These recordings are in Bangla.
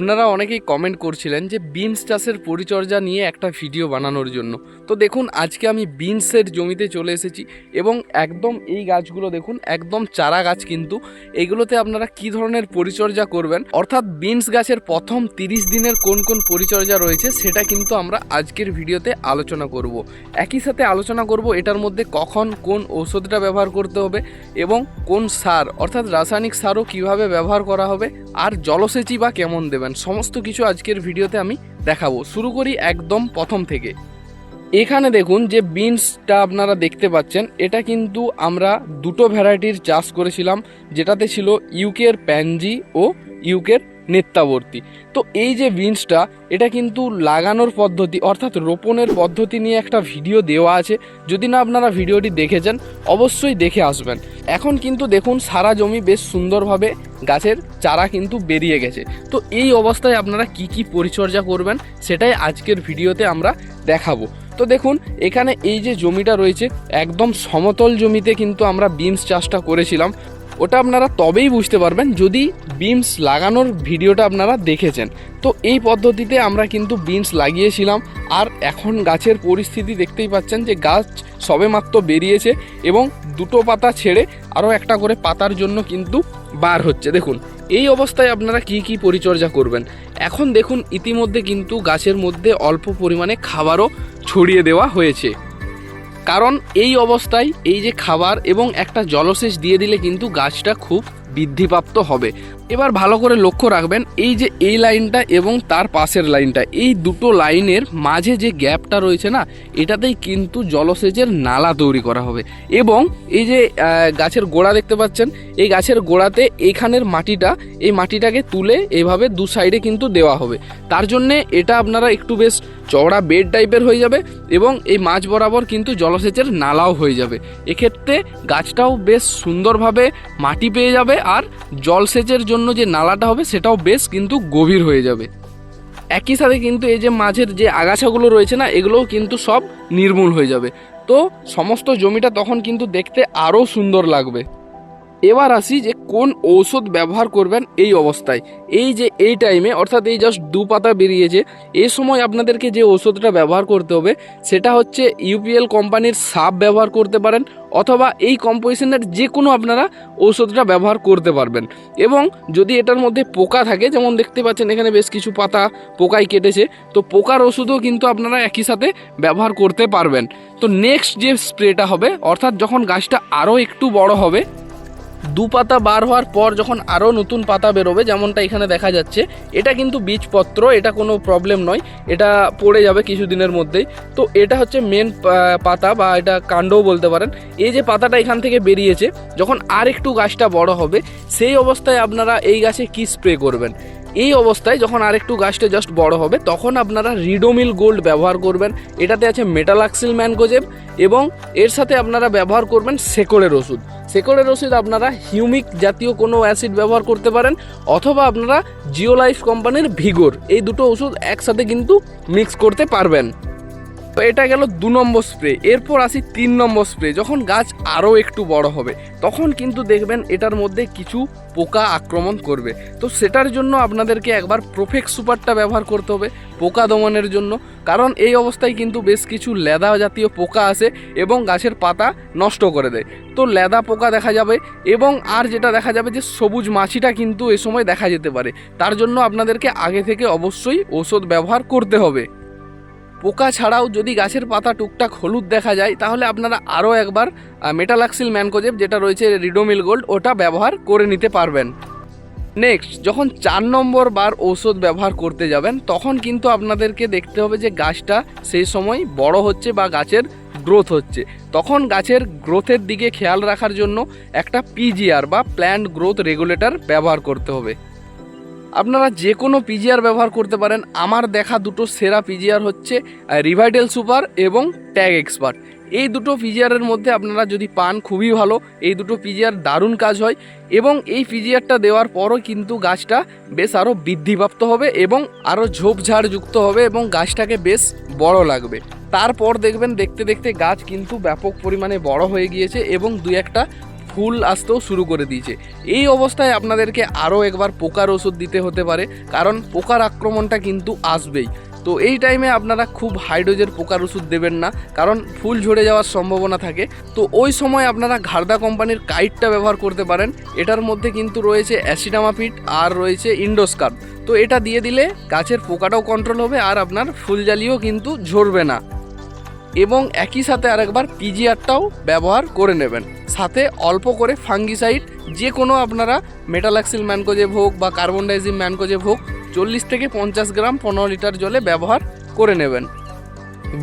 আপনারা অনেকেই কমেন্ট করছিলেন যে বিনস চাষের পরিচর্যা নিয়ে একটা ভিডিও বানানোর জন্য। তো দেখুন, আজকে আমি বিনসের জমিতে চলে এসেছি এবং একদম এই গাছগুলো দেখুন, একদম চারা গাছ কিন্তু। এগুলোতে আপনারা কি ধরনের পরিচর্যা করবেন? অর্থাৎ বিনস গাছের প্রথম তিরিশ দিনের কোন কোন পরিচর্যা রয়েছে, সেটা কিন্তু আমরা আজকের ভিডিওতে আলোচনা করব। একই সাথে আলোচনা করব এটার মধ্যে কখন কোন ঔষধটা ব্যবহার করতে হবে এবং কোন সার, অর্থাৎ রাসায়নিক সারও কীভাবে ব্যবহার করা হবে আর জলসেচি বা কেমন দেবেন, সমস্ত কিছু আজকের ভিডিওতে আমি দেখাবো। শুরু করি একদম প্রথম থেকে। এখানে দেখুন যে বিনসটা আপনারা দেখতে পাচ্ছেন, এটা কিন্তু আমরা দুটো ভ্যারাইটির চাষ করেছিলাম, যেটাতে ছিল ইউকের প্যানজি ও ইউকের নেত্যাবর্তী তো এই যে বিনসটা, এটা কিন্তু লাগানোর পদ্ধতি, অর্থাৎ রোপণের পদ্ধতি নিয়ে একটা ভিডিও দেওয়া আছে। যদি না আপনারা ভিডিওটি দেখেছেন, অবশ্যই দেখে আসবেন। এখন কিন্তু দেখুন, সারা জমি বেশ সুন্দরভাবে গাছের চারা কিন্তু বেরিয়ে গেছে। তো এই অবস্থায় আপনারা কি কি পরিচর্যা করবেন, সেটাই আজকের ভিডিওতে আমরা দেখাবো। তো দেখুন, এখানে এই যে জমিটা রয়েছে, একদম সমতল জমিতে কিন্তু আমরা বিনস চাষটা করেছিলাম। ওটা আপনারা তবেই বুঝতে পারবেন যদি বিনস লাগানোর ভিডিওটা আপনারা দেখেছেন। তো এই পদ্ধতিতে আমরা কিন্তু বিনস লাগিয়েছিলাম, আর এখন গাছের পরিস্থিতি দেখতেই পাচ্ছেন যে গাছ সবেমাত্র বেরিয়েছে এবং দুটো পাতা ছেড়ে আরও একটা করে পাতার জন্য কিন্তু বার হচ্ছে। দেখুন, এই অবস্থায় আপনারা কি কি পরিচর্যা করবেন? এখন দেখুন, ইতিমধ্যে কিন্তু গাছের মধ্যে অল্প পরিমাণে খাবারও ছড়িয়ে দেওয়া হয়েছে। কারণ এই অবস্থায় এই যে খাবার এবং একটা জলসেচ দিয়ে দিলে কিন্তু গাছটা খুব বৃদ্ধিপ্রাপ্ত হবে। এবার ভালো করে লক্ষ্য রাখবেন, এই যে এই লাইনটা এবং তার পাশের লাইনটা, এই দুটো লাইনের মাঝে যে গ্যাপটা রয়েছে না, এটাতেই কিন্তু জলসেচের নালা তৈরি করা হবে। এবং এই যে গাছের গোড়া দেখতে পাচ্ছেন, এই গাছের গোড়াতে এইখানের মাটিটা, এই মাটিটাকে তুলে এভাবে দু সাইডে কিন্তু দেওয়া হবে। তার জন্যে এটা আপনারা একটু বেশ চওড়া বেড টাইপের হয়ে যাবে এবং এই মাঝ বরাবর কিন্তু জলসেচের নালাও হয়ে যাবে। এক্ষেত্রে গাছটাও বেশ সুন্দরভাবে মাটি পেয়ে যাবে আর জলসেচের জন্য যে নালাটা হবে সেটাও বেশ কিন্তু গভীর হয়ে যাবে। একই সাথে কিন্তু এই যে মাঝের যে আগাছাগুলো রয়েছে না, এগুলোও কিন্তু সব নির্মূল হয়ে যাবে। তো সমস্ত জমিটা তখন কিন্তু দেখতে আরও সুন্দর লাগবে। এবার আসি যে কোন ঔষধ ব্যবহার করবেন এই অবস্থায়। এই যে এই টাইমে অর্থাৎ এই জাস্ট দু পাতা বেরিয়েছে এই সময় আপনাদেরকে যে ওষুধটা ব্যবহার করতে হবে, সেটা হচ্ছে ইউপিএল কোম্পানির সাপ ব্যবহার করতে পারেন, অথবা এই কম্পোজিশনের যে কোনো আপনারা ঔষধটা ব্যবহার করতে পারবেন। এবং যদি এটার মধ্যে পোকা থাকে, যেমন দেখতে পাচ্ছেন এখানে বেশ কিছু পাতা পোকায় কেটেছে, তো পোকার ওষুধও কিন্তু আপনারা একই সাথে ব্যবহার করতে পারবেন। তো নেক্সট যে স্প্রেটা হবে, অর্থাৎ যখন গাছটা আরও একটু বড় হবে দু পাতা বার হওয়ার পর যখন আরও নতুন পাতা বেরোবে, যেমনটা এখানে দেখা যাচ্ছে, এটা কিন্তু বীজপত্র, এটা কোনো প্রবলেম নয়, এটা পড়ে যাবে কিছুদিনের মধ্যেই। তো এটা হচ্ছে মেন পাতা বা এটা কাণ্ডও বলতে পারেন। এই যে পাতাটা এখান থেকে বেরিয়েছে, যখন আর একটু গাছটা বড় হবে, সেই অবস্থায় আপনারা এই গাছে কি স্প্রে করবেন? এই অবস্থায় যখন আরেকটু গাছটা জাস্ট বড় হবে, তখন আপনারা রিডোমিল গোল্ড ব্যবহার করবেন। এটাতে আছে মেটালাক্সিল ম্যানগোজেব এবং এর সাথে আপনারা ব্যবহার করবেন সেকড়ের ওষুধ। সেকড়ের ওষুধ আপনারা হিউমিক জাতীয় কোনো অ্যাসিড ব্যবহার করতে পারেন, অথবা আপনারা জিওলাইফ কোম্পানির ভিগোর এই দুটো ওষুধ একসাথে কিন্তু মিক্স করতে পারবেন। এটা গেল দু নম্বর স্প্রে এরপর আসি তিন নম্বর স্প্রে যখন গাছ আরও একটু বড় হবে, তখন কিন্তু দেখবেন এটার মধ্যে কিছু পোকা আক্রমণ করবে। তো সেটার জন্য আপনাদেরকে একবার প্রোফেক্স সুপারটা ব্যবহার করতে হবে পোকা দমনের জন্য, কারণ এই অবস্থায় কিন্তু বেশ কিছু লেদা জাতীয় পোকা আসে এবং গাছের পাতা নষ্ট করে দেয়। তো লেদা পোকা দেখা যাবে এবং আর যেটা দেখা যাবে যে সবুজ মাছিটা কিন্তু এ সময় দেখা যেতে পারে। তার জন্য আপনাদেরকে আগে থেকে অবশ্যই ওষুধ ব্যবহার করতে হবে। পোকা ছাড়াও যদি গাছের পাতা টুকটাক হলুদ দেখা যায়, তাহলে আপনারা আরও একবার মেটালাক্সিল ম্যানকোজেব যেটা রয়েছে, রিডোমিল গোল্ড, ওটা ব্যবহার করে নিতে পারবেন। নেক্সট, যখন চার নম্বর বার ঔষধ ব্যবহার করতে যাবেন, তখন কিন্তু আপনাদেরকে দেখতে হবে যে গাছটা সেই সময় বড় হচ্ছে বা গাছের গ্রোথ হচ্ছে। তখন গাছের গ্রোথের দিকে খেয়াল রাখার জন্য একটা পিজিআর বা প্ল্যান্ট গ্রোথ রেগুলেটর ব্যবহার করতে হবে। আপনারা যে কোনো পিজিআর ব্যবহার করতে পারেন। আমার দেখা দুটো সেরা পিজিআর হচ্ছে রিভাইডেল সুপার এবং ট্যাগ এক্সপার্ট এই দুটো পিজিআরের মধ্যে আপনারা যদি পান, খুবই ভালো। এই দুটো পিজিআর দারুণ কাজ হয় এবং এই পিজিআরটা দেওয়ার পরও কিন্তু গাছটা বেশ আরও বৃদ্ধিপ্রাপ্ত হবে এবং আরও ঝোপঝাড় যুক্ত হবে এবং গাছটাকে বেশ বড় লাগবে। তারপর দেখবেন, দেখতে দেখতে গাছ কিন্তু ব্যাপক পরিমাণে বড় হয়ে গিয়েছে এবং দুই একটা ফুল আসতেও শুরু করে দিয়েছে। এই অবস্থায় আপনাদেরকে আরও একবার পোকার ওষুধ দিতে হতে পারে, কারণ পোকার আক্রমণটা কিন্তু আসবেই। তো এই টাইমে আপনারা খুব হাইড্রোজের পোকার ওষুধ দেবেন না, কারণ ফুল ঝরে যাওয়ার সম্ভাবনা থাকে। তো ওই সময় আপনারা ঘাড়দা কোম্পানির কাইটটা ব্যবহার করতে পারেন। এটার মধ্যে কিন্তু রয়েছে অ্যাসিডামাপিড আর রয়েছে ইন্ডোস্কার্প তো এটা দিয়ে দিলে গাছের পোকাটাও কন্ট্রোল হবে আর আপনার ফুল ফুলজালিও কিন্তু ঝরবে না। এবং একই সাথে আরেকবার পিজিআরটাও ব্যবহার করে নেবেন। সাথে অল্প করে ফাঙ্গিসাইড, যে কোনো আপনারা মেটালাক্সিল ম্যানকোজেব হোক বা কার্বন ডাইজিম ম্যানকোজেব হোক, চল্লিশ থেকে পঞ্চাশ গ্রাম পনেরো লিটার জলে ব্যবহার করে নেবেন।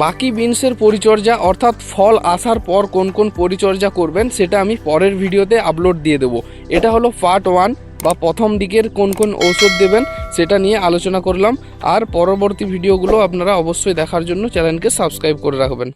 বাকি বিনসের পরিচর্যা অর্থাৎ ফল আসার পর কোন কোন পরিচর্যা করবেন, সেটা আমি পরের ভিডিওতে আপলোড দিয়ে দেবো। এটা হলো পার্ট ওয়ান বা প্রথম দিকের কোন কোন ঔষধ দেবেন সেটা নিয়ে আলোচনা করলাম। আর পরবর্তী ভিডিওগুলো আপনারা অবশ্যই দেখার জন্য চ্যানেলকে সাবস্ক্রাইব করে রাখবেন।